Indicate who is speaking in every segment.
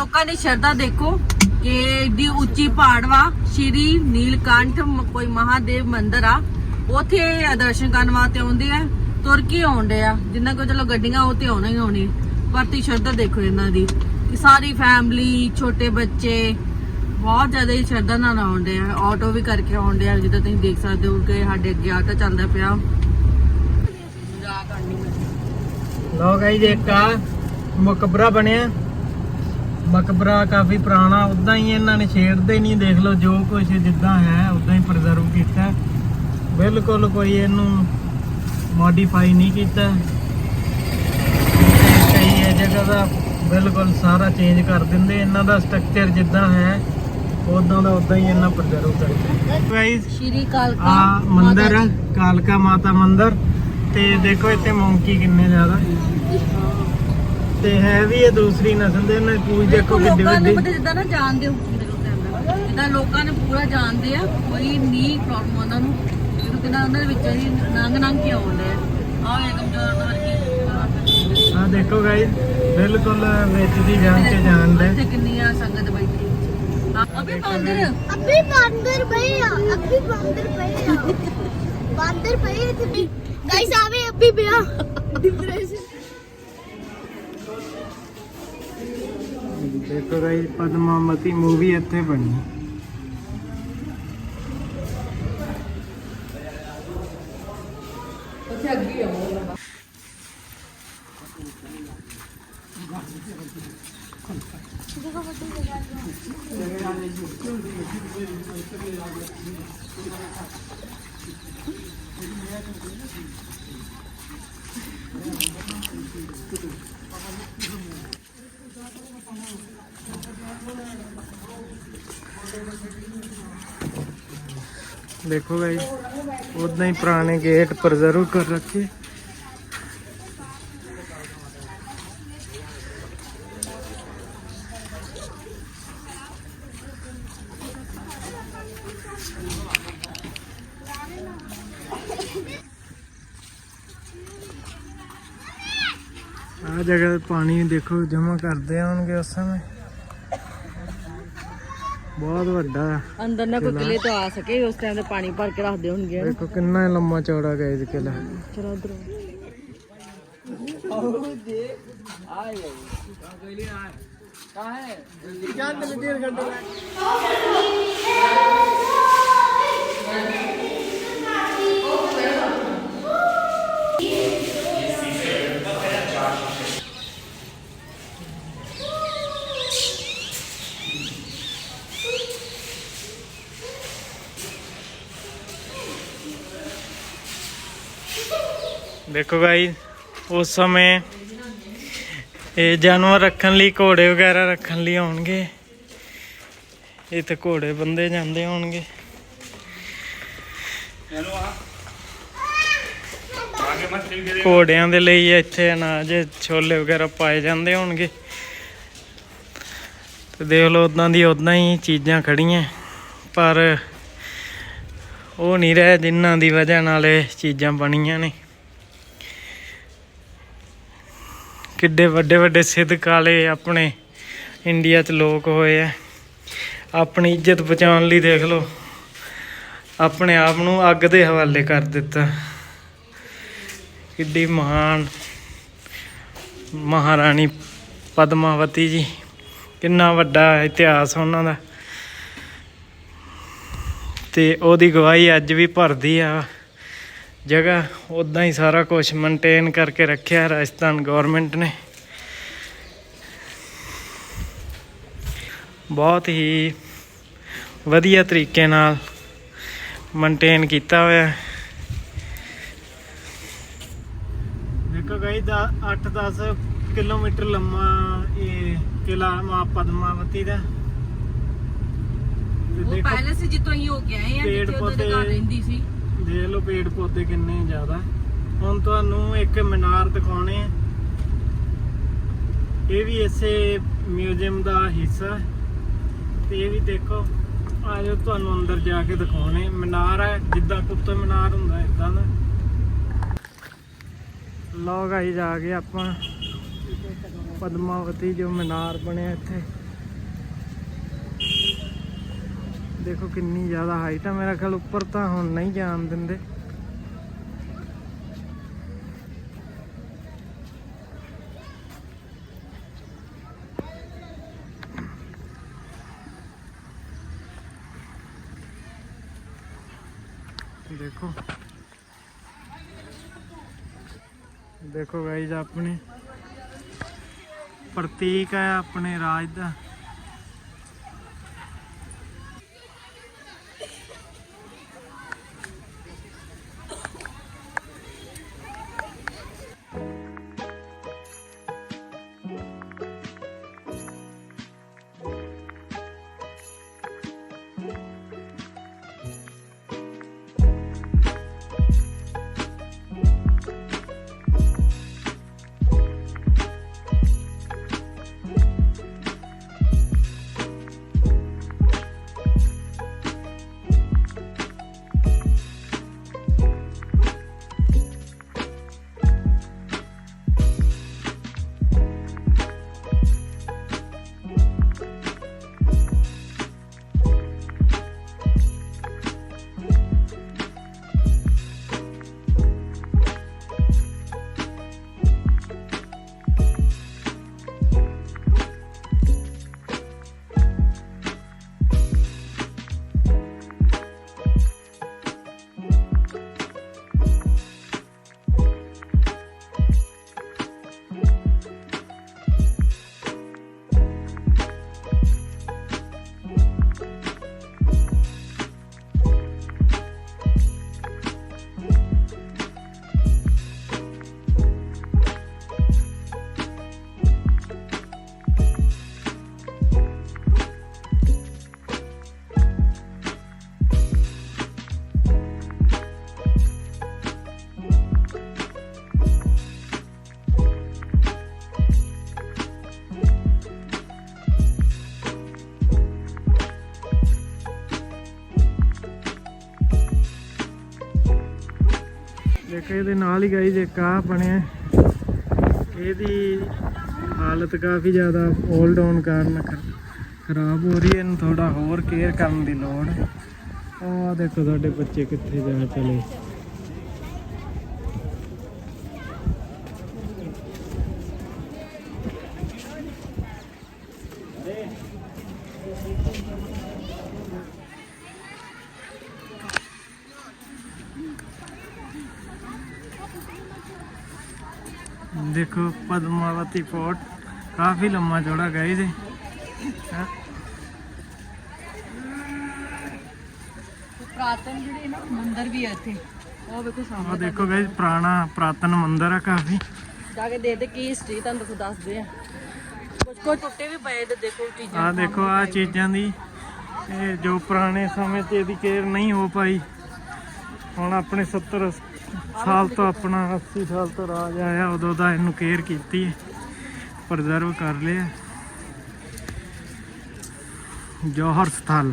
Speaker 1: ਲੋਕਾਂ ਦੀ ਸ਼ਰਧਾ ਦੇਖੋ ਕਿ ਏਡੀ ਉੱਚੀ ਪਹਾੜ ਸ਼੍ਰੀ ਨੀਲਕੰਠ ਕੋਈ ਮਹਾਦੇਵ ਮੰਦਿਰ ਆ। ਉਥੇ ਦਰਸ਼ਨ ਕਰਨ ਵਾਸਤੇ ਆਉਂਦੇ ਆ, ਤੁਰ ਕੇ ਆਉਂਦੇ ਆ। ਜਿੰਨਾ ਕੋ ਚਲੋ ਗੱਡੀਆਂ, ਉਹ ਤੇ ਆਉਣਾ ਹੀ ਆਉਣੀ। ਪਰ ਤੀ ਸ਼ਰਧਾ ਦੇਖੋ ਇਹਨਾਂ ਦੀ। ਸਾਰੀ ਫੈਮਿਲੀ ਛੋਟੇ ਬੱਚੇ, ਬਹੁਤ ਜ਼ਿਆਦਾ ਹੀ ਸ਼ਰਧਾ ਨਾਲ ਆਉਂਦੇ ਆ। ਆਟੋ ਵੀ ਕਰਕੇ ਆਉਂਦੇ ਆ, ਜਿੱਦਾਂ ਤੁਸੀਂ ਦੇਖ ਸਕਦੇ ਹੋ ਕਿ ਸਾਡੇ ਅੱਗੇ ਆਟੋ ਚੱਲਦਾ ਪਿਆ।
Speaker 2: ਲੋ ਗਾਈਜ਼ ਇੱਕ ਆ ਮਕਬਰਾ ਬਣਿਆ। ਮਕਬਰਾ ਕਾਫੀ ਪੁਰਾਣਾ ਉਦਾਂ ਹੀ ਇਹਨਾਂ ਨੇ ਛੇੜਦੇ ਨਹੀਂ ਦੇਖ ਲਓ ਜੋ ਕੁਝ ਜਿੱਦਾਂ ਹੈ ਉਦਾਂ ਹੀ ਪ੍ਰੀਜ਼ਰਵ ਕੀਤਾ। ਬਿਲਕੁਲ ਕੋਈ ਇਹਨੂੰ ਮੋਡੀਫਾਈ ਨਹੀਂ ਕੀਤਾ। ਕਈ ਇਹ ਜਗ੍ਹਾ ਦਾ ਬਿਲਕੁਲ ਸਾਰਾ ਚੇਂਜ ਕਰ ਦਿੰਦੇ। ਇਹਨਾਂ ਦਾ ਸਟਰਕਚਰ ਜਿੱਦਾਂ ਹੈ ਉਦਾਂ ਦਾ ਉਦਾਂ ਹੀ ਇਹਨਾਂ ਪ੍ਰੀਜ਼ਰਵ ਕਰਦੇ ਗਾਈਜ਼
Speaker 1: ਸ਼੍ਰੀ ਕਾਲਕਾ
Speaker 2: ਆ ਮੰਦਿਰ। ਕਾਲਕਾ ਮਾਤਾ ਮੰਦਿਰ। ਤੇ ਦੇਖੋ ਇੱਥੇ ਮੌਂਕੀ ਕਿੰਨੇ ਜ਼ਿਆਦਾ। ਤੇ ਹੈ ਵੀ ਇਹ ਦੂਸਰੀ ਨਸਲ ਦੇ ਨੇ ਪੂਛ ਦੇਖੋ ਕਿੱਡੀ
Speaker 1: ਲੋਕਾਂ ਨੂੰ
Speaker 2: ਵੱਡੀ
Speaker 1: ਪਤਾ ਜਿੱਦਾਂ ਨਾ ਜਾਣਦੇ ਹੋ ਜਿੱਦਾਂ ਲੋਕਾਂ ਨੇ ਪੂਰਾ ਜਾਣਦੇ ਆ ਕੋਈ ਨਹੀਂ ਪ੍ਰੋਬਲਮ ਉਹਨਾਂ ਨੂੰ ਕਿਉਂਕਿ ਨਾ ਉਹਨਾਂ ਦੇ ਵਿੱਚ ਹੀ ਨੰਗ ਨੰਗ ਕੇ ਆਉਂਦੇ ਆ ਆਹ ਇਹ ਕਮਜ਼ੋਰ ਵਰਗੀ
Speaker 2: ਆ ਦੇਖੋ ਗਾਇਸ ਬਿਲਕੁਲ ਵਿੱਚ ਦੀ ਜਾਣ ਕੇ ਜਾਣਦੇ
Speaker 1: ਇੱਥੇ ਕਿੰਨੀ ਆ ਸੰਗਤ ਬੈਠੀ ਅਬੇ ਬਾਂਦਰ
Speaker 3: अभी बंदर भैया अभी बंदर भैया बंदर भैया थे भी गाइस आवे अभी भैया डिप्रेशन
Speaker 2: ਦੇਖੋ ਗਾਇਸ ਪਦਮਾਵਤੀ ਮੂਵੀ ਇੱਥੇ ਬਣੀ।
Speaker 1: ਉੱਥੇ ਅੱਗੇ ਆਉਂਦਾ
Speaker 2: ਦੇਖੋ ਗਾਇਸ ਉਦਾਂ ਹੀ ਪੁਰਾਣੇ ਗੇਟ ਪ੍ਰੀਜ਼ਰਵ ਕਰ ਰੱਖੇ। ਆ ਜਗ੍ਹਾ ਤੇ ਪਾਣੀ ਦੇਖੋ ਜਮਾ ਕਰਦੇ ਹੋਣਗੇ ਉਸ ਸਮੇਂ। ਬਹੁਤ ਵੱਡਾ ਹੈ।
Speaker 1: ਅੰਦਰ ਨਾ ਕੋਈ ਕਿਲੇ ਤੋਂ ਆ ਸਕੇ ਉਸ ਟਾਈਮ ਤੇ ਪਾਣੀ ਭਰ ਕੇ ਰੱਖਦੇ ਹੋਣਗੇ।
Speaker 2: ਦੇਖੋ ਕਿੰਨਾ ਲੰਮਾ ਚੌੜਾ ਗਾਇਸ ਕਿਲਾ
Speaker 1: ਚਲੋ ਉਧਰ।
Speaker 2: ਦੇਖੋ ਗਾਈ ਉਸ ਸਮੇਂ ਇਹ ਜਾਨਵਰ ਰੱਖਣ ਲਈ, ਘੋੜੇ ਵਗੈਰਾ ਰੱਖਣ ਲਈ ਆਉਣਗੇ। ਇੱਥੇ ਘੋੜੇ ਬੰਦੇ ਜਾਂਦੇ ਹੋਣਗੇ। ਘੋੜਿਆਂ ਦੇ ਲਈ ਇੱਥੇ ਅਨਾਜ, ਛੋਲੇ ਵਗੈਰਾ ਪਾਏ ਜਾਂਦੇ ਹੋਣਗੇ। ਤੇ ਦੇਖ ਲਓ ਉਦਾਂ ਦੀ ਉਦਾਂ ਹੀ ਚੀਜ਼ਾਂ ਖੜੀਆਂ। ਪਰ ਉਹ ਨਹੀਂ ਰਹਿ ਜਿਨ੍ਹਾਂ ਦੀ ਵਜ੍ਹਾ ਨਾਲ ਇਹ ਚੀਜ਼ਾਂ ਬਣੀਆਂ ਨੇ। ਕਿੱਡੇ ਵੱਡੇ ਵੱਡੇ ਸਿੱਧਕ ਵਾਲੇ ਆਪਣੇ ਇੰਡੀਆ 'ਚ ਲੋਕ ਹੋਏ ਆ। ਆਪਣੀ ਇੱਜ਼ਤ ਬਚਾਉਣ ਲਈ ਦੇਖ ਲਓ। ਆਪਣੇ ਆਪ ਨੂੰ ਅੱਗ ਦੇ ਹਵਾਲੇ ਕਰ ਦਿੱਤਾ। ਕਿੱਡੀ ਮਹਾਨ, ਮਹਾਰਾਣੀ ਪਦਮਾਵਤੀ ਜੀ। ਕਿੰਨਾ ਵੱਡਾ ਇਤਿਹਾਸ ਉਹਨਾਂ ਦਾ। ਤੇ ਉਹਦੀ ਗਵਾਹੀ ਅੱਜ ਵੀ ਭਰਦੀ ਆ। ਜਗ੍ਹਾ ਉਦਾਂ ਹੀ ਸਾਰਾ ਕੁਝ ਮੇਨਟੇਨ ਕਰਕੇ ਰੱਖਿਆ ਰਾਜਸਥਾਨ ਗਵਰਨਮੈਂਟ ਨੇ। ਬਹੁਤ ਹੀ ਵਧੀਆ ਤਰੀਕੇ ਨਾਲ ਮੇਨਟੇਨ ਕੀਤਾ ਹੋਇਆ। ਹੈ। ਦੇਖੋ ਗਈ ਦਾ 8-10 ਕਿਲੋਮੀਟਰ ਲੰਮਾ ਇਹ ਕਿਲਾ ਮਾ ਪਦਮਾਵਤੀ ਦਾ।
Speaker 1: ਸੀ ਜਿੱਤੋਂ ਹੀ ਹੋ ਕੇ ਆਏ ਆ
Speaker 2: ਪੇੜ
Speaker 1: ਜਿੱਥੇ ਉਹਦੇ
Speaker 2: ਪੌਦੇ-
Speaker 1: ਘਰ ਰਹਿੰਦੀ ਸੀ।
Speaker 2: ਦੇਖ ਲਓ ਪੇੜ ਪੌਦੇ ਕਿੰਨੇ ਜ਼ਿਆਦਾ। ਹੁਣ ਤੁਹਾਨੂੰ ਇੱਕ ਮੀਨਾਰ ਦਿਖਾਉਣੇ ਆ। ਇਹ ਵੀ ਇਸੇ ਮਿਊਜ਼ੀਅਮ ਦਾ ਹਿੱਸਾ ਤੇ ਇਹ ਵੀ ਦੇਖੋ, ਆ ਆਜੋ ਤੁਹਾਨੂੰ ਅੰਦਰ ਜਾ ਕੇ ਦਿਖਾਉਣੇ। ਮੀਨਾਰ ਹੈ, ਜਿੱਦਾਂ ਕੁੱਤਬ ਮੀਨਾਰ ਹੁੰਦਾ ਇਦਾਂ ਦਾ। ਲੋ ਗਾਈ ਜਾ ਕੇ ਆਪਾਂ। ਪਦਮਾਵਤੀ ਜੋ ਮੀਨਾਰ ਬਣਿਆ ਇੱਥੇ। ਦੇਖੋ ਕਿੰਨੀ ਜ਼ਿਆਦਾ ਹਾਈਟ ਆ। ਮੇਰਾ ਖਿਆਲ ਉੱਪਰ ਤਾਂ ਹੁਣ ਨਹੀਂ ਜਾਣ ਦਿੰਦੇ। ਦੇਖੋ। ਦੇਖੋ ਗਾਈਜ਼ ਆਪਣੇ ਪ੍ਰਤੀਕ ਹੈ ਆਪਣੇ ਰਾਜ ਦਾ। ਦੇਖੋ, ਇਹਦੇ ਨਾਲ ਹੀ ਗਾਈਜ਼ ਇੱਕ ਆ ਬਣਿਆ। ਇਹਦੀ ਹਾਲਤ ਕਾਫੀ ਜ਼ਿਆਦਾ ਓਲਡ ਹੋਣ ਕਾਰਨ ਖ- ਖਰਾਬ ਹੋ ਰਹੀ ਹੈ, ਇਹਨੂੰ ਥੋੜਾ ਹੋਰ ਕੇਅਰ ਕਰਨ ਦੀ ਲੋੜ। ਹੈ ਦੇਖੋ ਸਾਡੇ ਬੱਚੇ ਕਿੱਥੇ ਜਾ ਚਲੇ। ਦੇਖੋ ਪਦਮਾਵਤੀ ਫੋਰਟ ਕਾਫੀ ਲੰਮਾ ਚੌੜਾ ਗਾਈਜ਼ ਹੈ।
Speaker 1: ਪ੍ਰਾਤਨ ਜਿਹੜੇ ਨਾ ਮੰਦਿਰ ਵੀ ਹੈ ਇੱਥੇ। ਉਹ ਵੇਖੋ ਸਾਹਮਣੇ
Speaker 2: ਦੇਖੋ ਗਾਈਜ਼ ਪੁਰਾਣਾ ਪ੍ਰਾਤਨ ਮੰਦਿਰ ਆ ਕਾਫੀ।
Speaker 1: ਜਾ ਕੇ ਦੇਖਦੇ ਕੀ ਹਿਸਟਰੀ ਤੁਹਾਨੂੰ ਦੱਸ ਦੱਸਦੇ ਆ। ਕੁਝ ਕੁਝ ਟੁੱਟੇ ਵੀ ਪਏ ਤੇ ਦੇਖੋ ਚੀਜ਼ਾਂ
Speaker 2: ਆਹ ਦੇਖੋ ਆ ਚੀਜ਼ਾਂ ਦੀ ਇਹ ਜੋ ਪੁਰਾਣੇ ਸਮੇਂ 'ਚ ਇਹਦੀ ਕੇਅਰ ਨਹੀਂ ਹੋ ਪਾਈ। ਹੁਣ ਆਪਣੇ 70 ਸਾਲ ਤੋਂ ਆਪਣਾ 80 ਸਾਲ ਤੋਂ ਰਾਜ ਆਇਆ, ਉਦੋਂ ਦਾ ਇਹਨੂੰ ਕੇਅਰ ਕੀਤੀ ਪ੍ਰਜ਼ਰਵ ਕਰ ਲਿਆ। ਜੋਹਰ ਸਥਲ।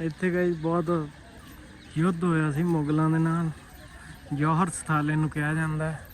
Speaker 2: ਇੱਥੇ ਗਈ ਬਹੁਤ ਯੁੱਧ ਹੋਇਆ ਸੀ ਮੁਗਲਾਂ ਦੇ ਨਾਲ। ਜੋਹਰ ਸਥਲ ਇਹਨੂੰ ਕਿਹਾ ਜਾਂਦਾ ਹੈ।